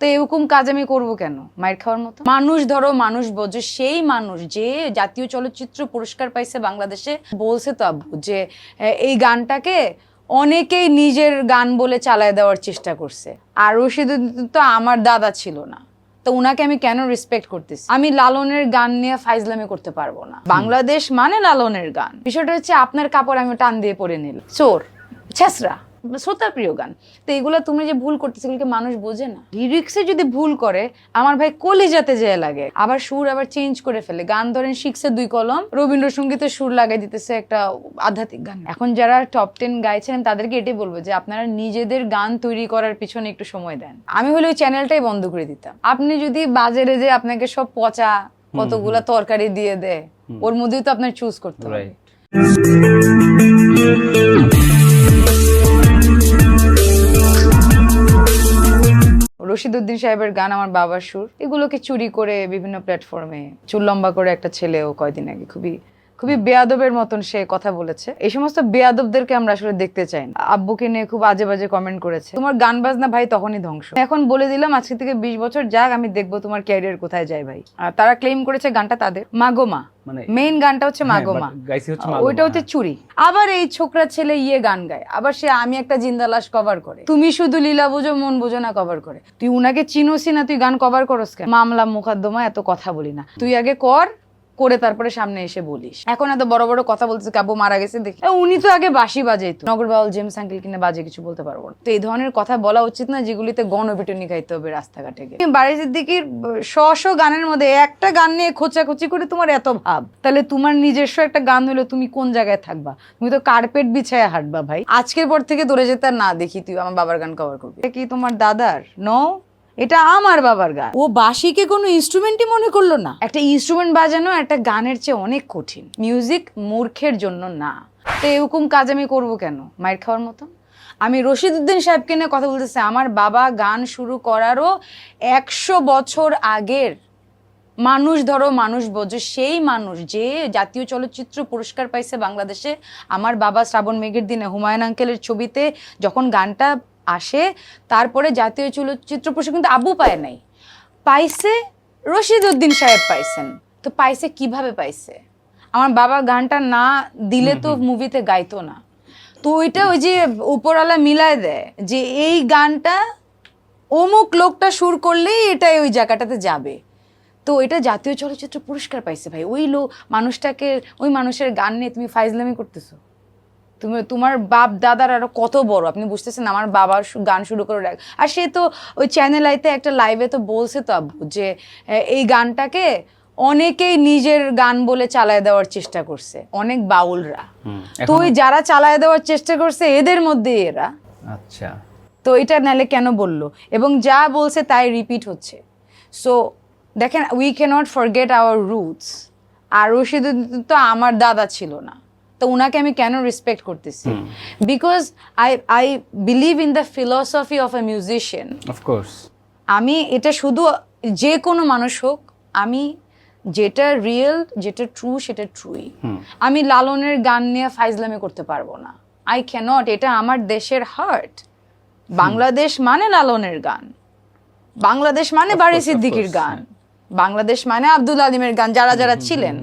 তো এরকম কাজ আমি করব কেন? মায়ের খাওয়ার মতো? মানুষ ধরো মানুষ বোঝো সেই মানুষ যে জাতীয় চলচ্চিত্র পুরস্কার পাইছে বাংলাদেশে বলছে তো আব্বু যে এই গানটাকে অনেকেই নিজের গান বলে চালায় দেওয়ার চেষ্টা করছে। আর রশিদুদ্দিন তো আমার দাদা ছিল না। তো উনাকে আমি কেন রেসপেক্ট করতেছি? আমি লালনের গান নিয়ে ফাইজলামি করতে পারব না। বাংলাদেশ মানে লালনের গান। বিষয়টা হচ্ছে আপনার কাপড় আমি টান দিয়ে পরে নিলাম। চোর ছেসরা শ্রোতা প্রিয় গান। তো এগুলো তুমি যে ভুল করতেছো এগুলোকে মানুষ বোঝে না? লিরিক্সে যদি ভুল করে আমার ভাই কলিজাতে যেয়ে লাগে। আবার সুর আবার চেঞ্জ করে ফেলে। গান ধরেন শিখছে দুই কলম রবীন্দ্রসঙ্গীতে সুর লাগাই দিতেছে একটা আধ্যাত্মিক গান। এখন যারা টপ টেন গাইছেন তাদেরকে এটাই বলব যে আপনারা নিজেদের গান তৈরি করার পিছনে একটু সময় দেন। আমি হলে ওই চ্যানেলটাই বন্ধ করে দিতাম। আপনি যদি বাজারে যে আপনাকে সব পচা কতগুলা তরকারি দিয়ে দেয় ওর মধ্যেই তো আপনার চুজ করতে হবে। রাইট রশিদউদ্দিন সাহেবের গান আমার বাবার সুর। এগুলোকে চুরি করে বিভিন্ন প্ল্যাটফর্মে চুল লম্বা করে একটা ছেলেও কয়দিন আগে খুবই খুবই বেয়াদবের মতন সে কথা বলেছে। এই সমস্ত বেয়াদবদেরকে আমরা আসলে দেখতে চাই না। আব্বুকে নিয়ে খুব আজে বাজে কমেন্ট করেছে। তোমার গান বাজনা ভাই তখনই ধ্বংস। এখন বলে দিলাম আজকে থেকে বিশ বছর যাক আমি দেখব তোমার ক্যারিয়ার কোথায় যায় ভাই। আর তারা ক্লেম করেছে গানটা তাদের। মাগোমা মানে মেইন গানটা হচ্ছে হ্যাঁ, মাগোমা মাগো ওইটা মা, হচ্ছে চুরি। আবার এই ছোকরা ছেলে ইয়ে গান গায়। আবার সে আমি একটা জিন্দা লাশ কভার করে। তুমি শুধু লীলা বুঝো মন বুঝো না কভার করে। তুই উনাকে চিনোসি না তুই গান কভার করস কেন? মামলা মোকদ্দমা এত কথা বলি না। তুই আগে কর করে তারপরে সামনে এসে বলিস। এখন এত বড় বড় কথা বলতেছে কাবু মারা গেছে, দেখি। উনি তো আগে বাসি বাজাই তো নগরবাউল জেমস আঙ্কেল কিনে বাজে কিছু বলতে পারব না। তো এই ধরনের কথা বলা উচিত না যেগুলিতে গণপিটুনি খাইতে হবে রাস্তাঘাটে গিয়ে। বাড়ি সিদ্দিকির শ শ গানের মধ্যে একটা গান নিয়ে খোঁচাখুচি করে তোমার এত ভাব। তাহলে তোমার নিজস্ব একটা গান হলো তুমি কোন জায়গায় থাকবা? তুমি তো কার্পেট বিছায় হাঁটবা ভাই। আজকের পর থেকে দূরে যেতে না দেখি, তুই আমার বাবার গান কভার করবি। কি তোমার দাদার? নো? এটা আমার বাবার গান। ও বাঁশিকে কোনো ইনস্ট্রুমেন্টই মনে করল না। একটা ইনস্ট্রুমেন্ট বাজানো একটা গানের চেয়ে অনেক কঠিন। মিউজিক মূর্খের জন্য না। তো এরকম কাজ আমি করব কেন? মায়ের খাওয়ার মতো আমি রশিদউদ্দিন সাহেবকে নিয়ে কথা বলতেছি। আমার বাবা গান শুরু করারও একশো বছর আগের মানুষ ধরো মানুষ বোঝো সেই মানুষ যে জাতীয় চলচ্চিত্র পুরস্কার পাইছে বাংলাদেশে। আমার বাবা শ্রাবণ মেঘের দিনে হুমায়ুন আঙ্কেলের ছবিতে যখন গানটা আসে তারপরে জাতীয় চলচ্চিত্র পুরস্কার কিন্তু আবু পায় নাই। পাইছে রশিদ উদ্দিন সাহেব পাইছেন। তো পাইছে কীভাবে পাইছে? আমার বাবা গানটা না দিলে তো মুভিতে গাইতো না। তো ওইটা ওই যে উপরওয়ালা মিলায় দেয় যে এই গানটা অমুক লোকটা সুর করলেই এটাই ওই জায়গাটাতে যাবে। তো এটা জাতীয় চলচ্চিত্র পুরস্কার পাইছে ভাই। ওই লো মানুষটাকে ওই মানুষের গান নিয়ে তুমি ফাইজলামি করতেছো? তুমি তোমার বাপ দাদার আরও কত বড়? আপনি বুঝতেছেন আমার বাবার গান শুরু করে রাখ আর সে তো ওই চ্যানেল আইতে একটা লাইভে তো বলছে তো আব্বু যে এই গানটাকে অনেকেই নিজের গান বলে চালায় দেওয়ার চেষ্টা করছে অনেক বাউলরা। তো ওই যারা চালায় দেওয়ার চেষ্টা করছে এদের মধ্যে এরা। আচ্ছা। তো এটা নালে কেন বলল? এবং যা বলছে তাই রিপিট হচ্ছে। সো দেখেন we cannot forget our roots আর রশিদুদ্দিন তো আমার দাদা ছিল না। তো ওনাকে আমি কেন রেসপেক্ট করতেছি? Because I I believe in the philosophy of a musician of course আমি এটা শুধু যে কোনো মানুষ হোক আমি যেটা রিয়েল যেটা ট্রু সেটা ট্রুই আমি লালনের গান নিয়ে ফাইজলামি করতে পারব না। আই ক্যানট এটা আমার দেশের হার্ট বাংলাদেশ মানে লালনের গান। বাংলাদেশ মানে বারি সিদ্দিকির গান। বাংলাদেশ মানে আব্দুল আলিমের গান যারা যারা ছিলেন।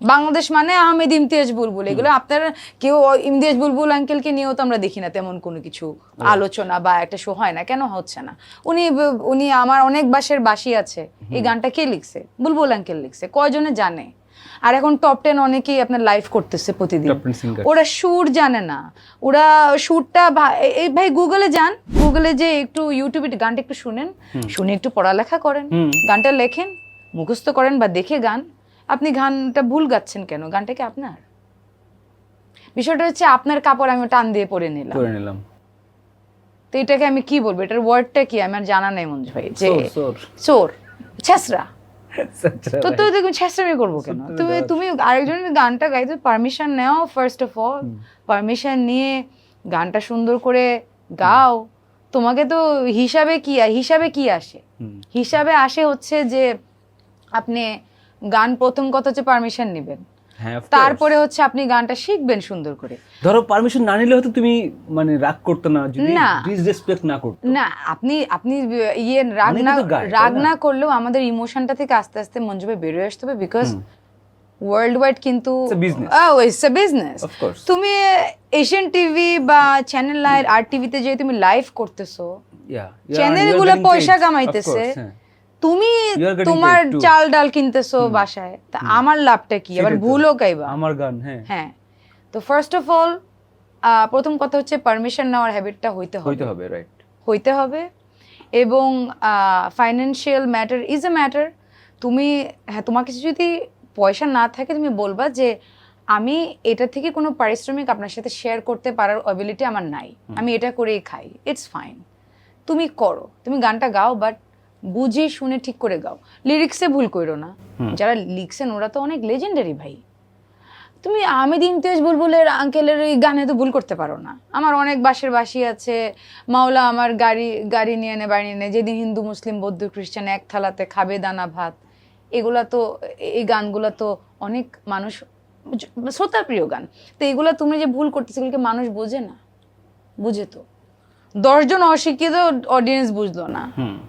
বাংলাদেশ মানে আহমেদ ইমতিয়াজ বুলবুল। এগুলো আপনারা কেউ ইমতিয়াজ বুলবুল আঙ্কেলকে নিয়েও তো আমরা দেখি না তেমন কোনো কিছু আলোচনা বা একটা শো হয় না। কেন হচ্ছে না? উনি উনি আমার অনেক বাসের বাসি আছে। এই গানটা কে লিখছে? বুলবুল আঙ্কেল লিখছে। কয়জনে জানে? আর এখন টপ টেন অনেকেই আপনার লাইভ করতেছে প্রতিদিন। Top 10 singer। ওরা সুর জানে না। ওরা সুরটা এই ভাই গুগলে যান। গুগলে যে একটু ইউটিউবে গানটা একটু শুনেন। শুনে একটু পড়ালেখা করেন। গানটা লেখেন মুখস্থ করেন বা দেখে গান। গানটা ভুল গাচ্ছেন কেন? গানটা কি আপনার? বিষয়টা হচ্ছে আপনার কাপড় আমি টান দিয়ে পরে নিলাম। করে নিলাম। তো এটাকে আমি কি বলব? এটার ওয়ার্ডটা কি? আমার জানা নেই মঞ্জু ভাই। যে। চোর ছেসরা তো তুই দেখুন ছেসরামি করব কেন? তুমি। তুমি আরেকজনের গানটা গাইতে পারমিশন নেও ফার্স্ট অফ অল পারমিশন নিয়ে গানটা সুন্দর করে গাও। তোমাকে তো হিসাবে কি হিসাবে কি আসে? হিসাবে আসে হচ্ছে যে আপনি গান প্রথম কথা হচ্ছে পারমিশন নেবেন। হ্যাঁ. তারপরে হচ্ছে আপনি গানটা শিখবেন সুন্দর করে। ধরো পারমিশন না নিলে হয়তো তুমি মানে রাগ করতে না যদি ডিসরেসপেক্ট না করতে। না আপনি আপনি ইয়ে রাগ না রাগ না? করলেও আমাদের ইমোশনটা থেকে আস্তে আস্তে মঞ্জুবে বেরোয় আসতে হবে বিকজ ওয়ার্ল্ড ওয়াইড কিন্তু. ইটস এ বিজনেস তুমি এশিয়ান টিভি বা চ্যানেল আর টিভিতে যে তুমি লাইভ করতেছো। Yeah, you are- চ্যানেলগুলো পয়সা কামাইতেছে। হ্যাঁ। তুমি তোমার চাল ডাল কিনতেছো বাসায় তা আমার লাভটা কি? আবার। ভুলও গাইবা আমার গান হ্যাঁ। হ্যাঁ। তো ফার্স্ট অফ অল প্রথম কথা হচ্ছে পারমিশন নেওয়ার হ্যাবিটটা হইতে হবে। হইতে হবে রাইট হইতে হবে। এবং financial matter is a matter তুমি হ্যাঁ তোমার কাছে যদি পয়সা না থাকে তুমি বলবা যে আমি এটা থেকে কোনো পারিশ্রমিক আপনার সাথে শেয়ার করতে পারার অ্যাবিলিটি আমার নাই। আমি এটা করেই খাই। ইটস ফাইন তুমি করো। তুমি গানটা গাও বাট বুঝে শুনে ঠিক করে গাও। লিরিক্সে ভুল করো না। যারা লিখছেন ওরা তো অনেক লেজেন্ডারি ভাই। তুমি আমি আমিদ ইমতিয়াজ বুলবুলের আঙ্কেলের এই গানে তো ভুল করতে পারো না। আমার অনেক বাসের বাসি আছে। মাওলা আমার গাড়ি গাড়ি নিয়ে এনে বাড়ি নিয়ে যেদিন হিন্দু মুসলিম বৌদ্ধ খ্রিস্টান এক থালাতে খাবে দানা ভাত। এগুলা তো এই গানগুলো তো অনেক মানুষ শ্রোতা প্রিয় গান। তো এগুলা তুমি যে ভুল করতেছো এগুলোকে মানুষ বোঝে না? বুঝে তো। দশজন অশিক্ষিত অডিয়েন্স বুঝলো না।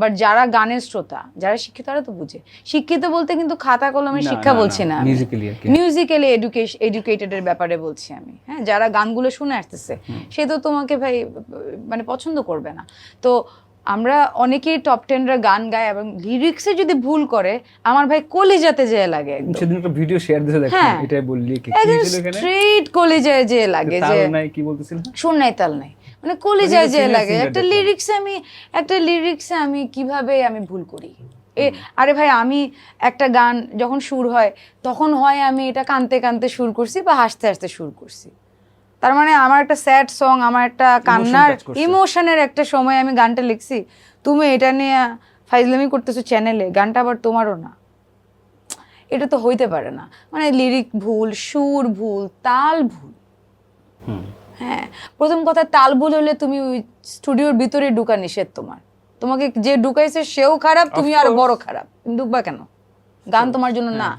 বাট যারা গানের শ্রোতা যারা শিক্ষিত তারা তো বুঝে। শিক্ষিত বলতে কিন্তু খাতা কলমে শিক্ষা বলছি না, মিউজিক্যালি এডুকেশন এডুকেটেডের ব্যাপারে বলছি আমি। হ্যাঁ যারা গানগুলো শুনে আসতেছে সে তো তোমাকে ভাই মানে পছন্দ করবে না। তো আমরা অনেকেই টপ টেনরা গান গায় এবং লিরিক্সে যদি ভুল করে আমার ভাই কলিজাতে যেয়ে লাগে সেদিন একটা ভিডিও শেয়ার দিতে দেখলাম হ্যাঁ। এটাই বললি কি স্ট্রেট কলিজায় যেয়ে লাগে যে নাই কি বলতেছিল? সুর নাই তাল নাই। মানে কলিজায় এটা যে লাগে। একটা। লিরিক্সে আমি একটা লিরিক্সে আমি কীভাবে আমি ভুল করি? এ আরে ভাই আমি একটা গান যখন সুর হয় তখন হয় আমি এটা কানতে কানতে সুর করছি বা হাসতে হাসতে সুর করছি। তার মানে আমার একটা স্যাড সং আমার একটা কান্নার ইমোশনের একটা সময় আমি গানটা লিখছি। তুমি এটা নিয়ে ফাইজলামি করতেছো চ্যানেলে গানটা আবার তোমারও না। এটা তো হইতে পারে না। মানে লিরিক ভুল সুর ভুল তাল ভুল। হুম। হ্যাঁ। প্রথম কথা তাল ভুল হলে তুমি ওই স্টুডিওর ভিতরে ঢুকা নিষেধ তোমার। তোমাকে যে ঢুকাইছে সেও খারাপ তুমি আরও বড় খারাপ। ঢুকবা কেন? গান তোমার জন্য না।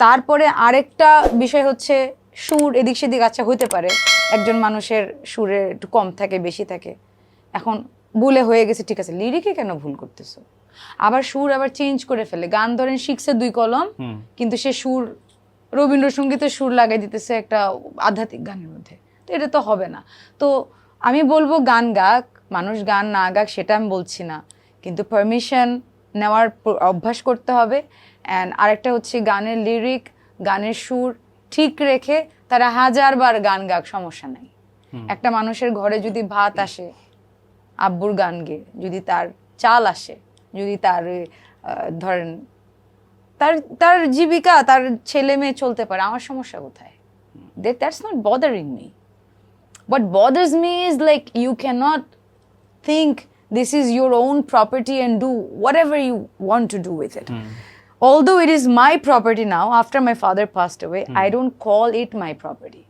তারপরে আরেকটা বিষয় হচ্ছে সুর এদিক সেদিক আচ্ছা হতে পারে। একজন মানুষের সুরে একটু কম থাকে বেশি থাকে। এখন ভুলে হয়ে গেছে ঠিক আছে লিরিকে কেন ভুল করতেছো? আবার সুর আবার চেঞ্জ করে ফেলে। গান ধরেন শিখছে দুই কলম কিন্তু সে সুর রবীন্দ্রসঙ্গীতের সুর লাগাই দিতেছে একটা আধ্যাত্মিক গানের মধ্যে। তো এটা তো হবে না। তো আমি বলব গান গাক মানুষ গান না গাক সেটা আমি বলছি না। কিন্তু পারমিশন নেওয়ার অভ্যাস করতে হবে। অ্যান্ড আরেকটা হচ্ছে গানের লিরিক গানের সুর ঠিক রেখে তারা হাজারবার গান গাক সমস্যা নাই। একটা মানুষের ঘরে যদি ভাত আসে আব্বুর গান গেয়ে যদি তার চাল আসে যদি তার ধরেন তার তার জীবিকা তার ছেলে মেয়ে চলতে পারে আমার সমস্যা কোথায়? That's not bothering me What bothers me is like you cannot think this is your own property and do whatever you want to do with it. Mm. Although it is my property now, after my father passed away, mm. I don't call it my property.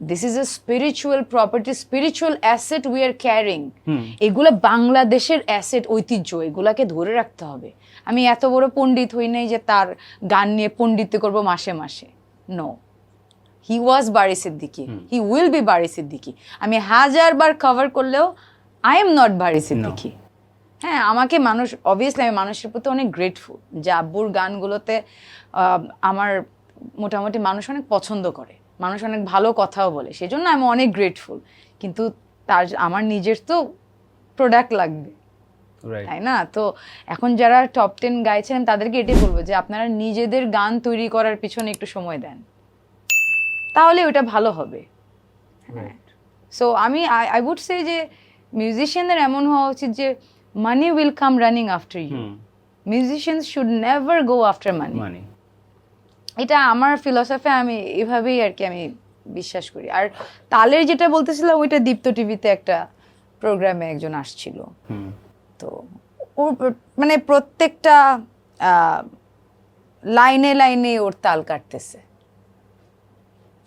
This is a spiritual property, spiritual asset we are carrying. এগুলা বাংলাদেশের asset ঐতিহ্য এগুলাকে ধরে রাখতে হবে আমি এত বড় পণ্ডিত হই নাই যে তার গান নিয়ে পণ্ডিত করব মাসে মাসে no he was Bari Siddiqui he will be Bari Siddiqui আমি হাজার বার কভার করলেও I am not Bari Siddiqui হ্যাঁ আমাকে মানুষ অবভিয়াসলি আমি মানুষের প্রতি অনেক গ্রেটফুল যে আব্বুর গানগুলোতে আমার মোটামুটি মানুষ অনেক পছন্দ করে মানুষ অনেক ভালো কথাও বলে সেজন্য আমি অনেক গ্রেটফুল কিন্তু তার আমার নিজের তো প্রোডাক্ট লাগবে তাই না? তো এখন যারা টপ টেন গাইছেন তাদেরকে এটাই বলব যে আপনারা নিজেদের গান তৈরি করার পিছনে একটু সময় দেন। তাহলে ওটা ভালো হবে। সো আমি আই উড সে যে মিউজিশিয়ানদের এমন হওয়া উচিত যে money will come running after you musicians should never go after money মানে এটা আমার ফিলসফি আমি এভাবেই আর কি আমি বিশ্বাস করি। আর তালের যেটা বলতেছিলাম ওইটা দীপ্ত টিভিতে একটা প্রোগ্রামে একজন আসছিল। হুম। তো ওর মানে প্রত্যেকটা আহ, লাইনে লাইনে ওর তাল কাটতেছে।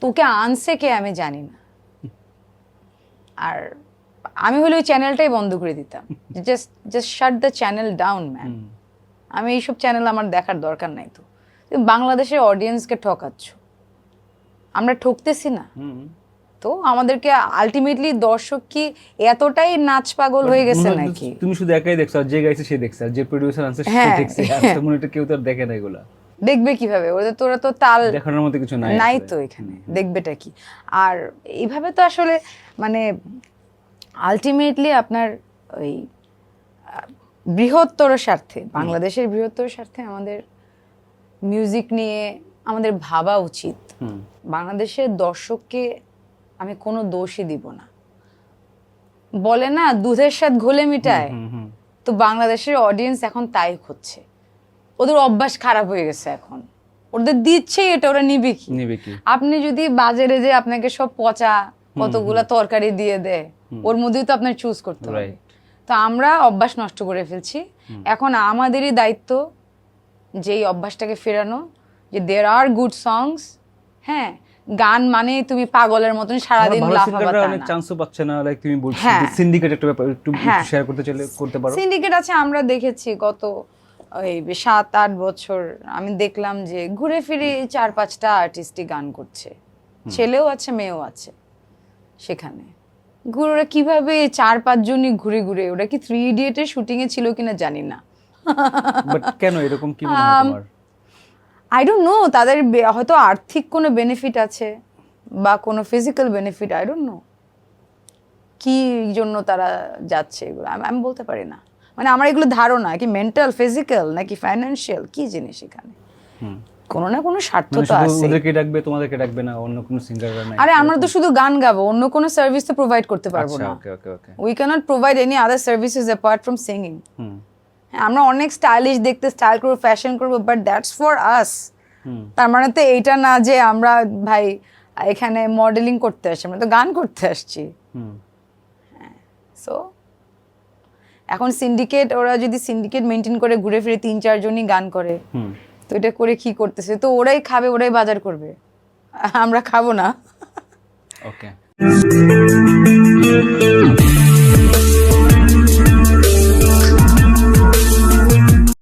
তোকে আনছে কে আমি জানি না। আর আমি হলে ওই চ্যানেলটাই বন্ধ করে দিতাম। Just just shut the channel down man আমি এইসব চ্যানেল আমার দেখার দরকার নাই তো। তুমি বাংলাদেশের অডিয়েন্সকে ঠকাচ্ছ। আমরা ঠকতেছি না। তো আমাদেরকে আলটিমেটলি দর্শক কি এতটাই নাচ পাগল হয়ে গেছে নাকি? তুমি শুধু একাই দেখছ আর যে গাইছে সে দেখছে আর যে প্রডিউসার আনছে সে হ্যাঁ, দেখছে। আর হ্যাঁ। তো মনে হয় কেউ তো আর দেখে না এগুলা। দেখবে কীভাবে? ওদের তোরা তো তাল দেখানোর মতো কিছু নাই নাই তো এখানে। দেখবেটা কি? আর এইভাবে তো আসলে মানে আলটিমেটলি আপনার ওই বৃহত্তর স্বার্থে বাংলাদেশের বৃহত্তর স্বার্থে আমাদের মিউজিক নিয়ে আমাদের ভাবা উচিত। বাংলাদেশের দর্শককে আমি কোনো দোষই দিব না। বলে না দুধের স্বাদ ঘোলে মিটায়। তো বাংলাদেশের অডিয়েন্স এখন তাই হচ্ছে ওদের অভ্যাস খারাপ হয়ে গেছে এখন। ওদের দিচ্ছেই এটা ওরা নিবে কি? নেবে কি? আপনি যদি বাজারে যে আপনাকে সব পচা কতগুলা তরকারি দিয়ে দেয় ওর মধ্যেই তো আপনার চুজ করতে হবে। তো আমরা অভ্যাস নষ্ট করে ফেলছি। এখন আমাদেরই দায়িত্ব যেই অভ্যাসটাকে ফেরানো যে দেয়ার আর গুড সংস হ্যাঁ? গান মানে তুমি পাগলের মতন সারাদিন লাফাবা তা অনেক। চান্সও পাচ্ছে না লাইক তুমি বলছো হ্যাঁ। সিন্ডিকেট একটা ব্যাপার একটু হ্যাঁ। শেয়ার করতে চাইলে করতে পারো। সিন্ডিকেট আছে আমরা দেখেছি গত ওই সাত আট বছর আমি দেখলাম যে ঘুরে ফিরে চার পাঁচটা আর্টিস্টই গান করছে। ছেলেও আছে মেয়েও আছে সেখানে। ঘুরে ওরা কীভাবে চার পাঁচজনই ঘুরে ঘুরে ওরা কি থ্রি ইডিয়েটের শুটিং এ ছিল কিনা জানি না। কেন? এরকম কি আই ডোন্ট নো তাদের হয়তো আর্থিক কোনো বেনিফিট আছে বা কোনো physical benefit I don't know কি জন্য তারা যাচ্ছে এগুলো? আমি বলতে পারি না। মানে আমার এগুলো ধারণা কি মেন্টাল ফিজিক্যাল নাকি ফাইন্যান্সিয়াল কি জিনিস এখানে? কোনো না কোনো স্বার্থ মানে তো আছে ওদেরকে ডাকবে তোমাদেরকে ডাকবে না অন্য কোনো সিঙ্গাররা নাই। আরে আমরা তো শুধু গান গাবো অন্য কোনো সার্ভিস তো প্রোভাইড করতে পারব আচ্ছা না। Okay okay okay we cannot provide any other services apart from singing hmm. আমরা অনেক স্টাইলিশ দেখতে স্টাইল করব ফ্যাশন করব বাট দ্যাটস ফর আস তার মানে তো এইটা না যে আমরা ভাই এখানে মডেলিং করতে আসছি আমরা তো গান করতে আসছি। হুম। সো এখন সিন্ডিকেট ওরা যদি সিন্ডিকেট মেনটেন করে ঘুরে ফিরে তিন চারজনই গান করে তো এটা করে কি করতেছে? তো ওরাই খাবে ওরাই বাজার করবে। আমরা খাব না। ওকে